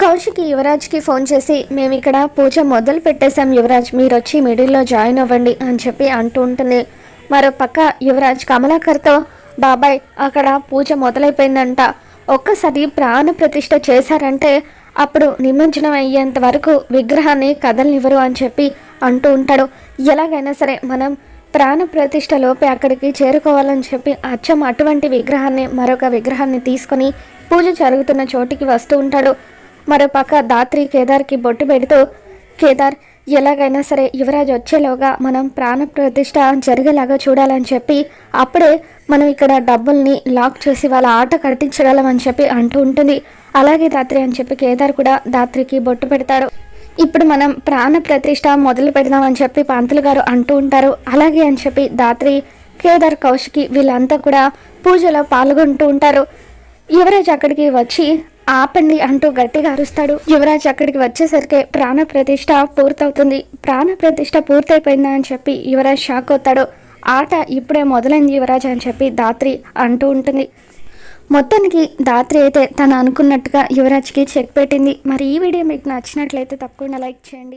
Kaushiki యువరాజ్కి phone చేసి మేము ఇక్కడ పూజ మొదలు పెట్టేశాం యువరాజ్ మీరు వచ్చి మిడిల్లో జాయిన్ అవ్వండి అని చెప్పి అంటూ ఉంటుంది. మరో పక్క యువరాజ్ కమలాకర్తో బాబాయ్ అక్కడ పూజ మొదలైపోయిందంట. ఒక్కసారి ప్రాణ ప్రతిష్ఠ చేశారంటే అప్పుడు నిమజ్జనం అయ్యేంత వరకు విగ్రహాన్ని కదలనివ్వరు అని చెప్పి అంటూ ఉంటాడు. ఎలాగైనా సరే మనం ప్రాణ ప్రతిష్టలోపే అక్కడికి చేరుకోవాలని చెప్పి అచ్చం అటువంటి విగ్రహాన్ని మరొక విగ్రహాన్ని తీసుకొని పూజ జరుగుతున్న చోటికి వస్తూ ఉంటాడు. మరో పక్క దాత్రి కేదార్కి బొట్టు పెడుతూ కేదార్ ఎలాగైనా సరే యువరాజ్ వచ్చేలోగా మనం ప్రాణ ప్రతిష్ట జరిగేలాగా చూడాలని చెప్పి అప్పుడే మనం ఇక్కడ డబ్బుల్ని లాక్ చేసి వాళ్ళ ఆట కట్టించగలం అని చెప్పి అంటూ ఉంటుంది. అలాగే దాత్రి అని చెప్పి కేదార్ కూడా దాత్రికి బొట్టు పెడతాడు ఇప్పుడు మనం ప్రాణ ప్రతిష్ట మొదలు పెడదామని చెప్పి పంతులు గారు అంటూ ఉంటారు. అలాగే అని చెప్పి దాత్రి కేదార్ కౌశికి వీళ్ళంతా కూడా పూజలో పాల్గొంటూ ఉంటారు. యువరాజ్ అక్కడికి వచ్చి ఆపండి అంటూ గట్టిగా అరుస్తాడు. యువరాజ్ అక్కడికి వచ్చేసరికి ప్రాణ ప్రతిష్ట పూర్తవుతుంది. ప్రాణ ప్రతిష్ట పూర్తయిపోయిందా అని చెప్పి యువరాజ్ షాక్ అవుతాడు ఆట ఇప్పుడే మొదలైంది యువరాజ్ అని చెప్పి దాత్రి అంటూ ఉంటుంది. మొత్తానికి దాత్రి అయితే తను అనుకున్నట్టుగా యువరాజ్కి చెక్ పెట్టింది. మరి ఈ వీడియో మీకు నచ్చినట్లయితే తప్పకుండా లైక్ చేయండి.